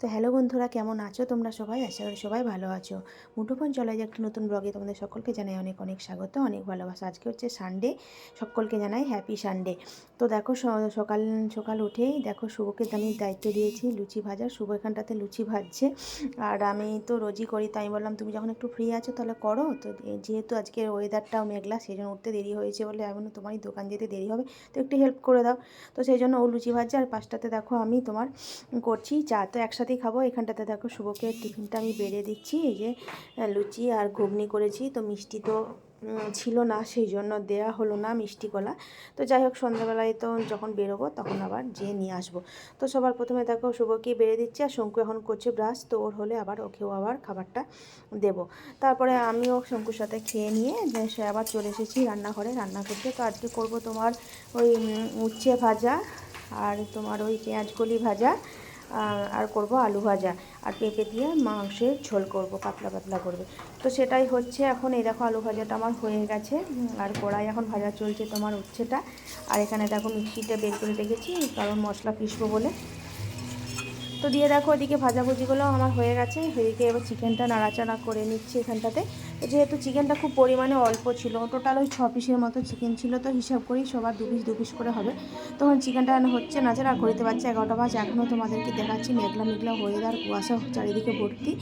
তো হ্যালো বন্ধুরা, কেমন আছো তোমরা সবাই? আশা করি সবাই ভালো আছো। মুঠোফোন চলে যে একটা নতুন ব্লগে তোমাদের সকলকে জানাই অনেক অনেক স্বাগত, অনেক ভালোবাসা। আজকে হচ্ছে সানডে সকলকে জানাই হ্যাপি সানডে তো দেখো সকাল সকাল উঠেই দেখো শুভকে তো আমি দায়িত্ব দিয়েছি, লুচি ভাজা শুভ এখানটাতে লুচি ভাজছে। আর আমি তো রোজই করি, তাই বললাম, তুমি যখন একটু ফ্রি আছো তাহলে করো। তো যেহেতু আজকে ওয়েদারটাও মেঘলা সেই জন্য উঠতে দেরি হয়েছে বলে এখন তোমারই দোকান যেতে দেরি হবে, তো একটু হেল্প করে দাও। তো সেই জন্য ও লুচি ভাজছে। আর পাঁচটাতে দেখো আমি তোমার করছি চা। তো একসাথেই খাব। এখানটাতে দেখো শুভকে টিফিনটা আমি বেড়ে দিচ্ছি। এই যে লুচি আর ঘুগনি করেছি। তো মিষ্টি তো ছিল না, সেই জন্য দেয়া হলো না মিষ্টি কলা। তো যাই হোক, সন্ধ্যাবেলায় তো যখন বেরোবো, তখন আবার যেয়ে নিয়ে আসব। তো সবার প্রথমে দেখো শুভকে বেড়ে দিচ্ছি আর শঙ্কু এখন করছে ব্রাশ। তো ওর হলে আবার ওকেও আবার খাবারটা দেবো। তারপরে আমিও শঙ্কুর সাথে খেয়ে নিয়ে সে আবার চলে এসেছি রান্নাঘরে রান্না করতে। তো আজকে করব তোমার ওই উচ্ছে ভাজা আর তোমার ওই পেঁয়াজ কলি ভাজা। আর করব আলু ভাজা। আর পেঁপে দিয়ে মাংসের ঝোল করব, পাতলা পাতলা করবে। তো সেটাই হচ্ছে এখন এই দেখো আলু ভাজাটা আমার হয়ে গেছে। আর কড়াই এখন ভাজা চলছে তোমার উচ্ছেটা। আর এখানে দেখো মিক্সিটা বের করে রেখেছি কারণ মশলা পিসবো বলে। তো দিয়ে দেখো ওদিকে ভাজাভুজিগুলো আমার হয়ে গেছে। এদিকে এবার চিকেনটা নাড়াচাড়া করে নিচ্ছি এখানটাতে। যেহেতু চিকেনটা খুব পরিমাণে অল্প ছিল টোটাল ওই ছ পিসের মতো চিকেন ছিল, তো হিসাব করেই সবার দু পিস দু পিস করে হবে। তখন চিকেনটা হচ্ছে না আর ঘড়িতে পারছে এগারোটা বাজ এখনও তোমাদেরকে দেখাচ্ছি, মেঘলা মেঘলা ওয়েদার কুয়াশা চারিদিকে ভর্তি।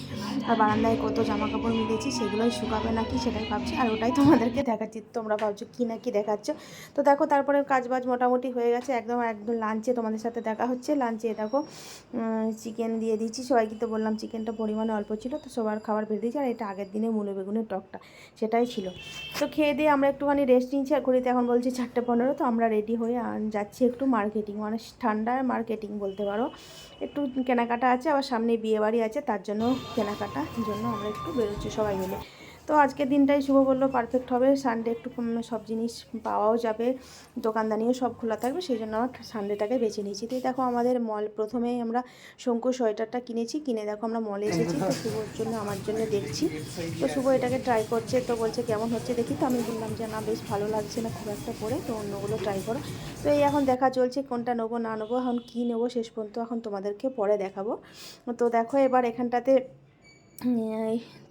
আর বারান্দায় কত জামা কাপড় মিলেছি, সেগুলোই শুকাবে নাকি সেটাই ভাবছি, আর ওটাই তোমাদেরকে দেখাচ্ছি, তোমরা ভাবছ কী না কি দেখাচ্ছ। তো দেখো, তারপরে কাজবাজ মোটামুটি হয়ে গেছে, একদম একদম লাঞ্চে তোমাদের সাথে দেখা হচ্ছে। লাঞ্চে দেখো চিকেন দিয়ে দিচ্ছি সবাইকে তো বললাম চিকেনটা পরিমাণে অল্প ছিল, তো সবার খাবার বেড়ে দিয়েছি, আর এটা আগের দিনে মূলো বেগুনের টকটা, সেটাই ছিল। তো খেয়ে দিয়ে আমরা একটুখানি রেস্ট নিচ্ছি আর ঘড়িতে এখন বলছি চারটে পনেরো, তো আমরা রেডি হয়ে যাচ্ছি একটু মার্কেটিং মানে ঠান্ডার মার্কেটিং বলতে পারো। একটু কেনাকাটা আছে, আবার সামনে বিয়ে বাড়ি আছে, তার জন্য কেনাকাটার জন্য আমরা একটু বেরোচ্ছি সবাই মিলে। তো আজকের দিনটাই শুভ বলল পারফেক্ট হবে। সানডে একটু সব জিনিস পাওয়াও যাবে, দোকানদানিও সব খোলা থাকবে, সেই জন্য আমার সানডেটাকে বেছে নিয়েছি। তো দেখো আমাদের মল প্রথমেই আমরা শঙ্কু সোয়েটারটা কিনেছি, কিনে দেখো আমরা মলে এসেছি, তো শুভর জন্য, আমার জন্য দেখছি। তো শুভ এটাকে ট্রাই করছে, তো বলছে কেমন হচ্ছে দেখি তো, আমি বললাম যে না, বেশ ভালো লাগছে না খুব একটা পরে, তো অন্যগুলো ট্রাই করো। তো এই এখন দেখা চলছে কোনটা নেব, না নেব, এখন কী নেব শেষ পর্যন্ত এখন তোমাদেরকে পরে দেখাবো। তো দেখো এবার এখানটাতে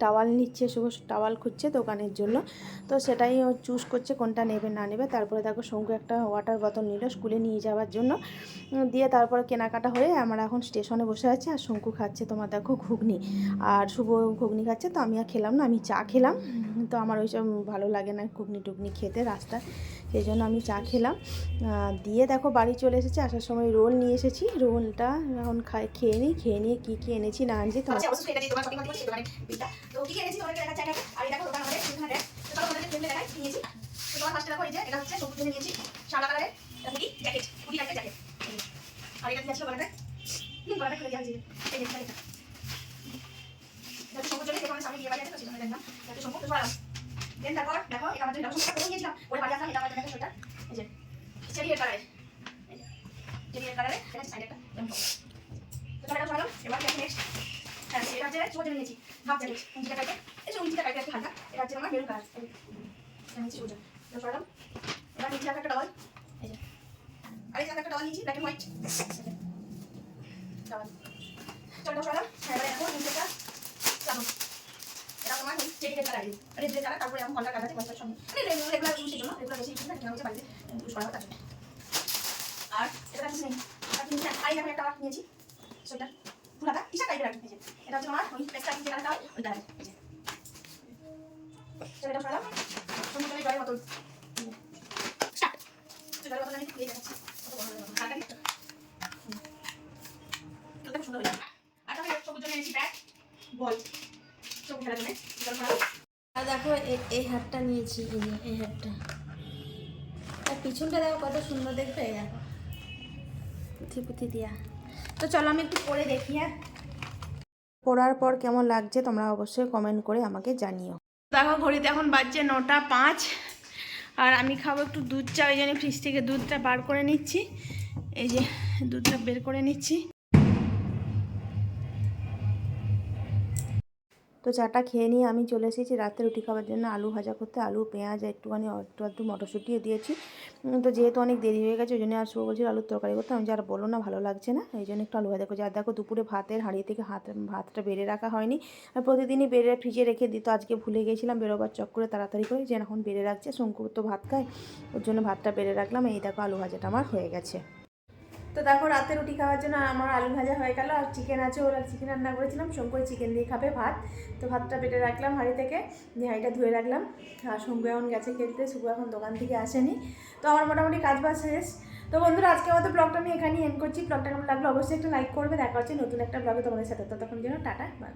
টাওয়াল নিচ্ছে, শুভ টাওয়াল খুঁজছে দোকানের জন্য। তো সেটাই ও চুজ করছে কোনটা নেবে, না নেবে। তারপরে দেখো শঙ্কু একটা ওয়াটার বোতল নিল স্কুলে নিয়ে যাওয়ার জন্য। দিয়ে তারপরে কেনাকাটা হয়ে আমরা এখন স্টেশনে বসে আছি আর শঙ্কু খাচ্ছে তোমার দেখো ঘুগনি। আর শুভ ঘুগনি খাচ্ছে, তো আমি আর খেলাম না, আমি চা খেলাম। তো আমার ওইসব ভালো লাগে না ঘুগনি টুগনি খেতে রাস্তা সেই জন্য আমি চা খেলাম। দিয়ে দেখো বাড়ি চলে এসেছি, আসার সময় রোল নিয়ে এসেছি। রোলটা এখন খাই, খেয়ে নিই, খেয়ে নিয়ে কী কী এনেছি না আনছি আচ্ছা কি কি এই তো কি এই আর এটা দিয়েছিল গলাতে হুম, গলাটা খুলে হয়েছে। এই যে সবুজ যেখানে সামনে বিয়ে বাড়ি আছে তো সেখানে দেখলাম সরালাম দেন তারপর দেখো, এটা বাড়ি আসলাম এটা আমাদের একটা সোয়েটার এই যে এবার দেখো হ্যাঁ এটা হচ্ছে ছোট নিয়েছি হাফ জ্যাকেট উঞ্চিটা টাইপের এই যে এটা হচ্ছে আমার মেরুন কালার একটা টাওয়াল এই যে, আর একটা টাওয়াল নিয়েছি ব্ল্যাক এন্ড হোয়াইট টাওয়াল চলো সরালাম হ্যাঁ এবার চেকের কালার রেড রেড কালার তারপরে এমন কয়েকটার সঙ্গে মানে রেগুলার ইউজের জন্য রেগুলার আর এটা কাছে নেই। নিচে আমি একটা নিয়েছি, সোয়েটার। ফুলাটা শার্ট টাইপের এটা হচ্ছে আমার ওই পেস্টা যে কালারটা হয় ওই কালার এই এটা সরালাম। সুন্দর করে জলের বোতল। স্টার্ট। জলের বোতল আমি খুলে যাচ্ছি কত বড় জলের বোতল হালকা দিচ্ছ এটা সুন্দর হয়ে যাবে আর তাহলে সবুজ জন্য এনেছি ব্যাগ বল সবুজ খেলার জন্য জল সরালাম আর দেখো এই হারটা নিয়েছি এই যে এই হারটা আর পিছনটা দেখো কত সুন্দর দেখবে এই দেখো। পুঁথি পুঁথি দিয়া। তো চলো আমি একটু পরে দেখি হ্যাঁ? পড়ার পর কেমন লাগছে তোমরা অবশ্যই কমেন্ট করে আমাকে জানিও। দেখো ঘড়িতে এখন বাজছে নটা পাঁচ আর আমি খাব একটু দুধ চা ওই জন্য ফ্রিজ থেকে দুধটা বার করে নিচ্ছি। এই যে দুধটা বের করে নিচ্ছি। তো চাটা খেয়ে নিয়ে আমি চলে এসেছি রাতে রুটি খাওয়ার জন্য, আলু ভাজা করতে। আলু, পেঁয়াজ, একটুখানি একটু একটু মটরশুঁটিও দিয়েছি। তো যেহেতু অনেক দেরি হয়ে গেছে, ওই জন্য আর শুভ বলছিল আলুর তরকারি করতে। আমি যে আর বলো না, ভালো লাগছে না, এই জন্য একটু আলু ভাজা করছি। আর দেখো, দুপুরে ভাতের হাঁড়ি থেকে হাত, ভাতটা বেড়ে রাখা হয়নি। আর প্রতিদিনই বেড়ে ফ্রিজে রেখে দিত আজকে ভুলে গেছিলাম, বেরোবার চক্করে তাড়াতাড়ি করে যে এখন বেড়ে রাখছে, শঙ্কুর তো ভাত খায়, ওর জন্য ভাতটা বেড়ে রাখলাম। এই দেখো, আলু ভাজাটা আমার হয়ে গেছে। তো দেখো, রাতে রুটি খাওয়ার জন্য আমার আলু ভাজা হয়ে গেল, আর চিকেন আছে, ওরা চিকেন রান্না করেছিলাম, শঙ্কর চিকেন দিয়ে খাবে ভাত। তো ভাতটা বেটে রাখলাম হাঁড়ি থেকে, দিয়ে হাঁড়িটা ধুয়ে রাখলাম। আর শঙ্কু এখন গেছে খেলতে শুভু এখন দোকান থেকে আসেনি। তো আমার মোটামুটি কাজ বাজ শেষ। তো বন্ধুরা আজকে আমাদের ব্লগটা আমি এখানেই এন্ড করছি। ব্লগটা কেমন লাগল অবশ্যই একটা লাইক করবে। দেখা হচ্ছে নতুন একটা ব্লগে তোমাদের সাথে। ততক্ষণ জন্য টাটা বাই